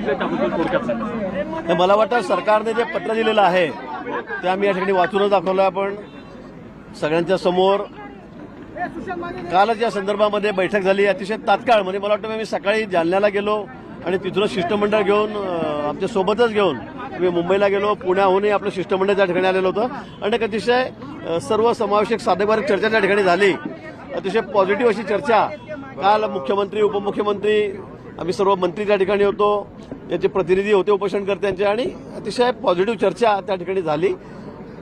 त्याबद्दल तर मला वाटतं सरकारने जे पत्र दिलेलं आहे ते आम्ही या ठिकाणी वाचूनच दाखवलं आपण. सगळ्यांच्या समोर. कालच या संदर्भामध्ये बैठक झाली अतिशय तात्काळ. म्हणजे मला वाटतं मी सकाळी जालन्याला गेलो आणि तिथून शिष्टमंडळ घेऊन आमच्या सोबतच घेऊन मी मुंबईला गेलो. पुण्याहूनही आपलं शिष्टमंडळ त्या ठिकाणी आलेलं होतं. आणि एक अतिशय सर्व समावेशक साधेबारक चर्चा त्या ठिकाणी झाली. अतिशय पॉझिटिव्ह अशी चर्चा. काल मुख्यमंत्री उपमुख्यमंत्री आम्ही सर्व मंत्री त्या ठिकाणी होतो. त्याचे प्रतिनिधी होते उपोषणकर्त्यांचे आणि अतिशय पॉझिटिव्ह चर्चा त्या ठिकाणी झाली.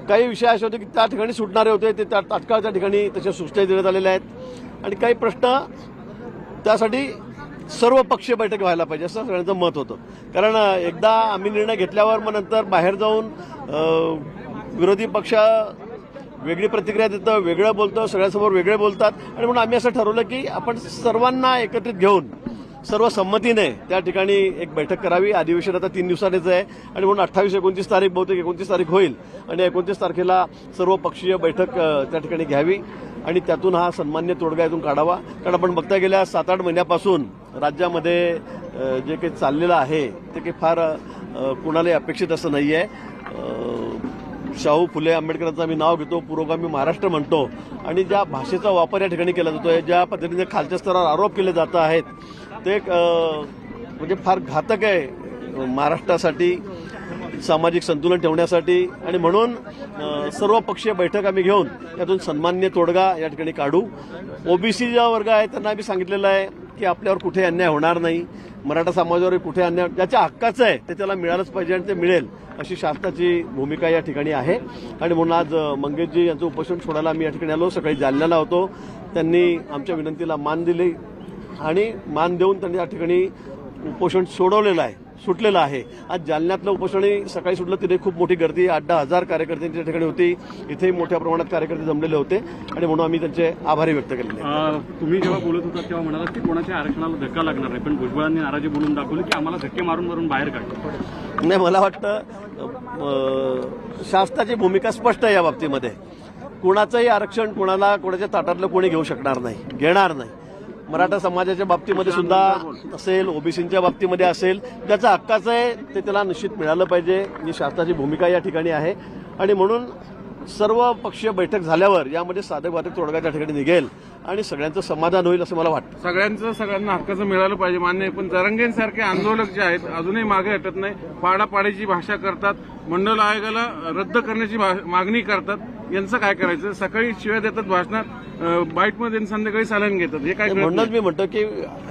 काही विषय असे होते की त्या ठिकाणी सुटणारे होते ते तात्काळ त्या ठिकाणी तशा सूचना देण्यात आलेल्या आहेत. आणि काही प्रश्न त्यासाठी सर्व पक्षीय बैठक व्हायला पाहिजे असं सगळ्यांचं मत होतं. कारण एकदा आम्ही निर्णय घेतल्यावर मग नंतर बाहेर जाऊन विरोधी पक्ष वेगळी प्रतिक्रिया देतं वेगळं बोलतं सगळ्यांसमोर वेगळे बोलतात. आणि म्हणून आम्ही असं ठरवलं की आपण सर्वांना एकत्रित घेऊन सर्व संमतीने त्या ठिकाणी एक बैठक करावी. अधिवेशन आता तीन दिवसांनीच आहे आणि म्हणून अठ्ठावीस एकोणतीस तारीख बहुतेक एकोणतीस तारीख होईल आणि एकोणतीस तारखेला सर्व पक्षीय बैठक त्या ठिकाणी घ्यावी आणि त्यातून हा सन्मान्य तोडगा यातून काढावा. कारण आपण बघता गेल्या सात आठ महिन्यापासून राज्यामध्ये जे काही चाललेलं आहे ते काही फार कुणालाही अपेक्षित असं नाही आहे शाहू फुले आंबेडकरांचं आम्ही नाव घेतो पुरोगामी महाराष्ट्र म्हणतो आणि ज्या भाषेचा वापर या ठिकाणी केला जातोय ज्या पद्धतीने खालच्या स्तरावर आरोप केले जात आहेत ते एक, म्हणजे फार घातक आहे महाराष्ट्रासाठी सामाजिक संतुलन ठेवण्यासाठी. आणि म्हणून सर्वपक्षीय सर्व पक्षीय बैठक आम्ही घेऊन यातून सन्मान्य तोडगा या ठिकाणी काढू. ओबीसी ज्या वर्ग आहे त्यांना आम्ही सांगितलेलं आहे की आपल्यावर कुठे अन्याय होणार नाही. मराठा समाजावर कुठे अन्याय ज्याच्या हक्काचं आहे ते त्याला मिळालंच पाहिजे आणि ते मिळेल अशी शासनाची भूमिका या ठिकाणी आहे. आणि म्हणून आज मंगेशजी यांचं उपोषण सोडायला आम्ही या ठिकाणी आलो. सकाळी जालन्याला होतो. त्यांनी आमच्या विनंतीला मान दिली. आणि मान देऊन त्यांनी या ठिकाणी उपोषण सोडवलेलं आहे सुटलेलं आहे. आज जालन्यातलं उपोषणही सकाळी सुटलं तिथे खूप मोठी गर्दी आठ दहा हजार कार्यकर्त्यांच्या ठिकाणी होती. इथेही मोठ्या प्रमाणात कार्यकर्ते जमलेले होते. आणि म्हणून आम्ही त्यांचे आभारी व्यक्त. अं, तुम्ही जेव्हा बोलत होता तेव्हा म्हणालात की कोणाच्या आरक्षणाला धक्का लागणार नाही. पण भुजबळांनी नाराजी बोलून दाखवली की आम्हाला धक्के मारून मारून बाहेर काढतो नाही मला वाटतं शासनाची भूमिका स्पष्ट आहे या बाबतीमध्ये. कुणाचंही आरक्षण कुणाला कोणाच्या ताटातलं कोणी घेऊ शकणार नाही घेणार नाही. मराठा समाजाच्या बाबतीमध्ये सुद्धा असेल ओबीसीच्या बाबतीमध्ये असेल त्याचा हक्काचं आहे ते त्याला निश्चित मिळालं पाहिजे. ही शासनाची भूमिका या ठिकाणी आहे. आणि म्हणून सर्व पक्षीय बैठक झाल्यावर यामध्ये साधे बाधक तोडगा त्या ठिकाणी निघेल आणि सगळ्यांचं समाधान होईल असं मला वाटतं. सगळ्यांचं सगळ्यांना हक्काचं मिळालं पाहिजे मान्य आहे. पण जरंगेंसारखे आंदोलक जे आहेत अजूनही मागे हटत नाही. पाडापाडीची भाषा करतात. मंडल आयोगाला रद्द करण्याची भा- मागणी करतात. यांचं काय करायचं? सकाळी शिव्या देतात भाषणात बाईटमध्ये संध्याकाळी सालन घेतात. हे काय म्हणूनच मी म्हणतो की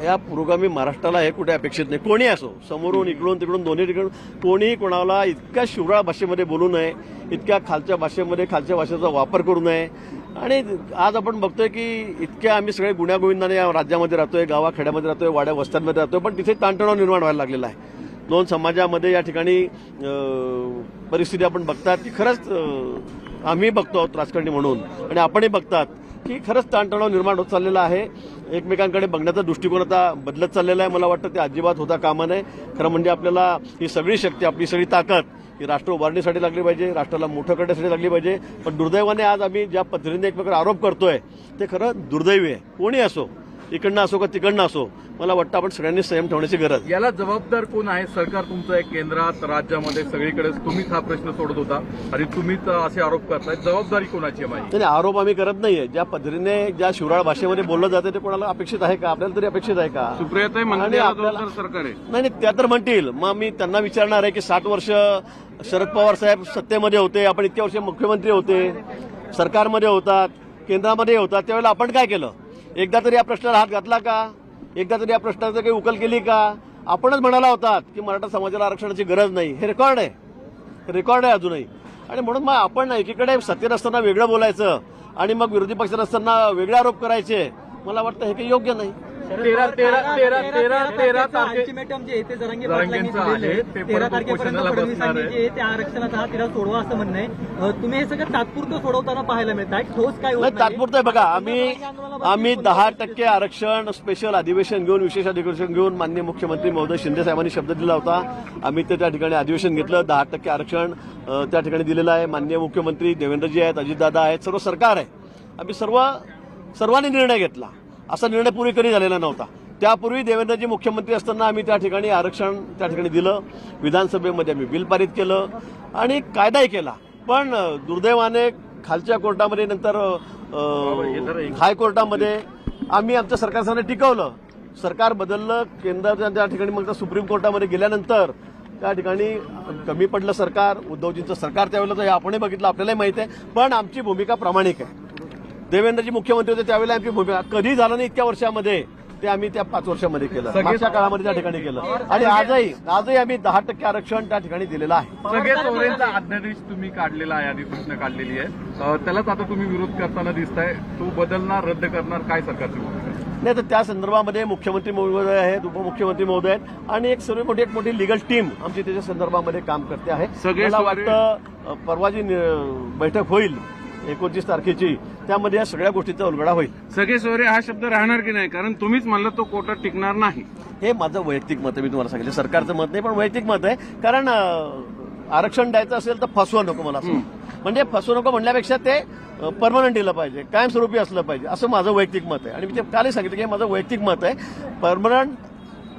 या पुरोगामी महाराष्ट्राला हे कुठे अपेक्षित नाही. कोणी असो समोरून इकडून तिकडून दोन्ही तिकडून कोणी कोणाला इतक्या शिवराळ भाषेमध्ये बोलू नये इतक्या खालच्या भाषेमध्ये खालच्या भाषेचा वापर करू नये. आणि आज आपण बघतोय की इतक्या आम्ही सगळे गुण्यागोविंदाने या राज्यामध्ये राहतोय गावाखेड्यामध्ये राहतोय वाड्या वस्त्यांमध्ये राहतोय पण तिथे ताणतणाव निर्माण व्हायला लागलेला आहे. दोन समाजामध्ये या ठिकाणी परिस्थिती आपण बघतात की खरंच आम्ही बघतो आहोत राजकारणी म्हणून. आणि आपणही बघतात की खरंच ताणतणाव निर्माण होत चाललेला आहे. एकमेकांकडे बघण्याचा दृष्टिकोन आता बदलत चाललेला आहे. मला वाटतं ते अजिबात होता कामा नये. खरं म्हणजे आपल्याला ही सगळी शक्ती आपली सगळी ताकद ही राष्ट्र उभारणीसाठी लागली पाहिजे राष्ट्राला मोठं करण्यासाठी लागली पाहिजे. पण दुर्दैवाने आज आम्ही ज्या पद्धतीने एकमेकांवर आरोप करतोय ते खरं दुर्दैवी आहे. कोणी असो इकडनं असो का तिकडनं असो मला वाटतं आपण सगळ्यांनी संयम ठेवण्याची गरज. याला जबाबदार कोण आहे? सरकार तुमचं आहे केंद्रात राज्यामध्ये सगळीकडे तुम्हीच हा प्रश्न सोडत होता आणि तुम्हीच असे आरोप करताय. जबाबदारी कोणाची आहे माहिती त्याने आरोप आम्ही करत नाहीये. ज्या पद्धतीने ज्या शिवराळ भाषेमध्ये बोललं जातं ते कोणाला अपेक्षित आहे का? आपल्याला तरी अपेक्षित आहे का? सुप्रियाताई जबाबदार सरकार आहे. नाही नाही त्या तर म्हणतील. मग मी त्यांना विचारणार आहे की साठ वर्ष शरद पवार साहेब सत्तेमध्ये होते आपण इतके वर्ष मुख्यमंत्री होते सरकारमध्ये होतात केंद्रामध्ये होतात त्यावेळेला आपण काय केलं? एकदा तरी या प्रश्नाला हात घातला का? एकदा तरी या प्रश्नाचं काही उकल केली का? आपणच म्हणाला होतात की मराठा समाजाला आरक्षणाची गरज नाही. हे रेकॉर्ड आहे. रेकॉर्ड आहे अजूनही. आणि म्हणून मग आपण एकीकडे सत्तेत असताना वेगळं बोलायचं आणि मग विरोधी पक्षात असताना वेगळे आरोप करायचे मला वाटतं हे काही योग्य नाही. तेरा तेरा तेरा तेरा तेरा तारखे अल्टिमेटम जे आहे ते जरांगे जरांगेंचं पाटलांनी दिलेलं आहे. आहे. ते तेरा परत तारखेपर्यंत उपोषणाला फडणवीसांनी बसणार आहे. जे आहे ते आरक्षणाचा हा तिला सोडवा असं म्हणणं आहे अं, तुम्ही हे सगळं तात्पुरतं सोडवताना पाहायला मिळत आहे ठोस काय होत नाही नाहीये. तात्पुरतं आहे बघा आम्ही आम्ही दहा टक्के आरक्षण स्पेशल अधिवेशन घेऊन विशेष अधिवेशन घेऊन माननीय मुख्यमंत्री महोदय शिंदे साहेबांनी शब्द दिला होता आम्ही ते त्या ठिकाणी अधिवेशन घेतलं दहा टक्के आरक्षण त्या ठिकाणी दिलेलं आहे माननीय मुख्यमंत्री देवेंद्रजी आहेत अजितदादा आहेत सर्व सरकार आहे आम्ही सर्व सर्वांनी निर्णय घेतला असा निर्णय पूर्वी कधी झालेला नव्हता. त्यापूर्वी देवेंद्रजी मुख्यमंत्री असताना आम्ही त्या ठिकाणी आरक्षण त्या ठिकाणी दिलं. विधानसभेमध्ये आम्ही बिल पारित केलं आणि कायदाही केला. पण दुर्दैवाने खालच्या कोर्टामध्ये नंतर हायकोर्टामध्ये आम्ही आमच्या सरकारसाने टिकवलं. सरकार बदललं. केंद्राच्या त्या ठिकाणी मग सुप्रीम कोर्टामध्ये गेल्यानंतर त्या ठिकाणी कमी पडलं सरकार. उद्धवजींचं सरकार त्यावेळेला तर हे आपणही बघितलं आपल्यालाही माहिती आहे. पण आमची भूमिका प्रामाणिक आहे. देवेंद्रजी मुख्यमंत्री होते त्यावेळेला आमची भूमिका. कधी झालं नाही इतक्या वर्षामध्ये. ते आम्ही त्या पाच वर्षामध्ये केलं. मागच्या काळामध्ये त्या ठिकाणी केलं. आणि आजही आजही आम्ही दहा टक्के आरक्षण त्या ठिकाणी दिलेलं आहे. सगळे चौऱ्यांचा अध्यादेश तुम्ही काढलेला आहे अधिसूचना काढलेली आहे. त्यालाच आता तुम्ही विरोध करताना दिसताय. तो बदलणार रद्द करणार काय सरकारची? नाही तर त्या संदर्भामध्ये मुख्यमंत्री महोदय आहेत उपमुख्यमंत्री महोदय आहेत आणि एक सर्व मोठी एक मोठी लिगल टीम आमची त्याच्या संदर्भामध्ये काम करते आहे. मला वाटतं परवा जी बैठक होईल एकोणतीस तारखेची त्यामध्ये या सगळ्या गोष्टीचा उलगडा होईल. सगळे सोयरे हा शब्द राहणार की नाही? कारण तुम्हीच म्हणलं तो कोर्टात टिकणार नाही. हे माझं वैयक्तिक मत आहे मी तुम्हाला सांगितलं. सरकारचं मत नाही पण वैयक्तिक मत आहे. कारण आरक्षण द्यायचं असेल तर फसवा नको मला असं. म्हणजे फसवू नको म्हणण्यापेक्षा ते परमनंट दिलं पाहिजे. कायमस्वरूपी असलं पाहिजे. असं माझं वैयक्तिक मत आहे. आणि मी ते कालही सांगितलं की हे माझं वैयक्तिक मत आहे. परमनंट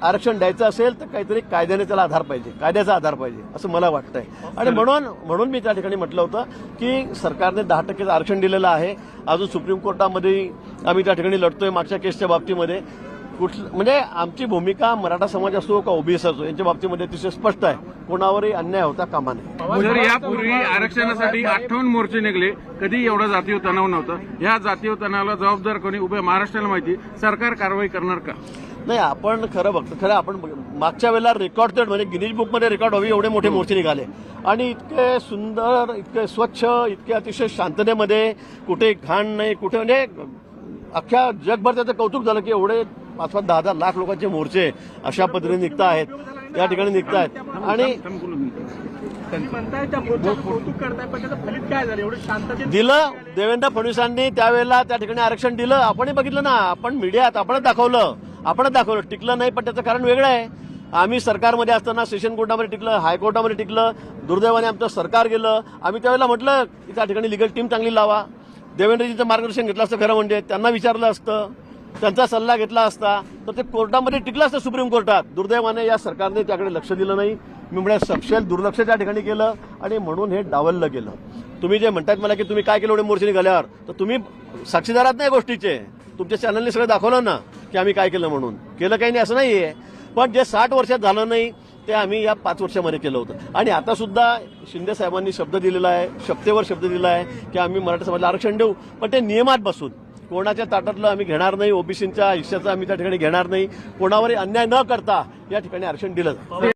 आरक्षण द्यायचं असेल तर काहीतरी कायद्याने त्याला आधार पाहिजे कायद्याचा आधार पाहिजे असं मला वाटतंय. आणि म्हणून म्हणून मी त्या ठिकाणी म्हटलं होतं की सरकारने दहा टक्केचं आरक्षण दिलेलं आहे. अजून सुप्रीम कोर्टामध्ये आम्ही त्या ठिकाणी लढतोय मागच्या केसच्या बाबतीमध्ये. कुठलं म्हणजे आमची भूमिका मराठा समाज असो का ओबीएस असो यांच्या बाबतीमध्ये अतिशय स्पष्ट आहे. कोणावरही अन्याय होता कामा नये. जर यापूर्वी आरक्षणासाठी अठ्ठावन्न मोर्चे निघले. कधी एवढा जातीय तणाव नव्हता. या जातीय तणावाला जबाबदार कोणी? उभ्या महाराष्ट्राला माहिती. सरकार कारवाई करणार का? नाही आपण खरं बघतो. खरं आपण मागच्या वेळेला रेकॉर्ड म्हणजे गिनीज बुकमध्ये रेकॉर्ड हवी एवढे मोठे मोर्चे निघाले. आणि इतके सुंदर इतके स्वच्छ इतके अतिशय शांततेमध्ये कुठे घाण नाही कुठे म्हणजे अख्ख्या जगभर त्याचं कौतुक झालं की एवढे पाच पाच दहा दहा लाख लोकांचे मोर्चे अशा पद्धतीने निघत आहेत. त्या ठिकाणी निघत आहेत. आणि दिलं देवेंद्र फडणवीसांनी त्यावेळेला त्या ठिकाणी आरक्षण दिलं. आपणही बघितलं ना आपण मीडियात आपणच दाखवलं. आपणच दाखवलं. टिकलं नाही पण त्याचं कारण वेगळं आहे. आम्ही सरकारमध्ये असताना सेशन कोर्टामध्ये टिकलं हायकोर्टामध्ये टिकलं दुर्दैवाने आमचं सरकार गेलं. आम्ही त्यावेळेला म्हटलं की त्या ठिकाणी लिगल टीम चांगली लावा. देवेंद्रजीचं मार्गदर्शन घेतलं असतं खरं म्हणजे. त्यांना विचारलं असतं. त्यांचा सल्ला घेतला असता. तर ते कोर्टामध्ये टिकलं असतं सुप्रीम कोर्टात. दुर्दैवाने या सरकारने त्याकडे लक्ष दिलं नाही. मी म्हणजे सपशेल दुर्लक्ष त्या ठिकाणी केलं आणि म्हणून हे डावललं गेलं. तुम्ही जे म्हणतात मला की तुम्ही काय केलं एवढे मोर्चे निघाल्यावर तर तुम्ही साक्षीदारात नाही गोष्टीचे. तुमच्या चॅनलने सगळं दाखवलं ना की आम्ही काय केलं म्हणून. केलं काही नाही असं नाहीये. पण जे साठ वर्षात झालं नाही ते आम्ही या पाच वर्षामध्ये केलं होतं. आणि आता सुद्धा शिंदे साहेबांनी शब्द दिलेला आहे शब्देवर शब्द दिला आहे की आम्ही मराठा समाजाला आरक्षण देऊ. पण ते नियमात बसून कोणाच्या ताटातलं आम्ही घेणार नाही ओबीसीच्या हिश्श्याचं आम्ही त्या ठिकाणी घेणार नाही कोणावरही अन्याय न करता या ठिकाणी आरक्षण दिलं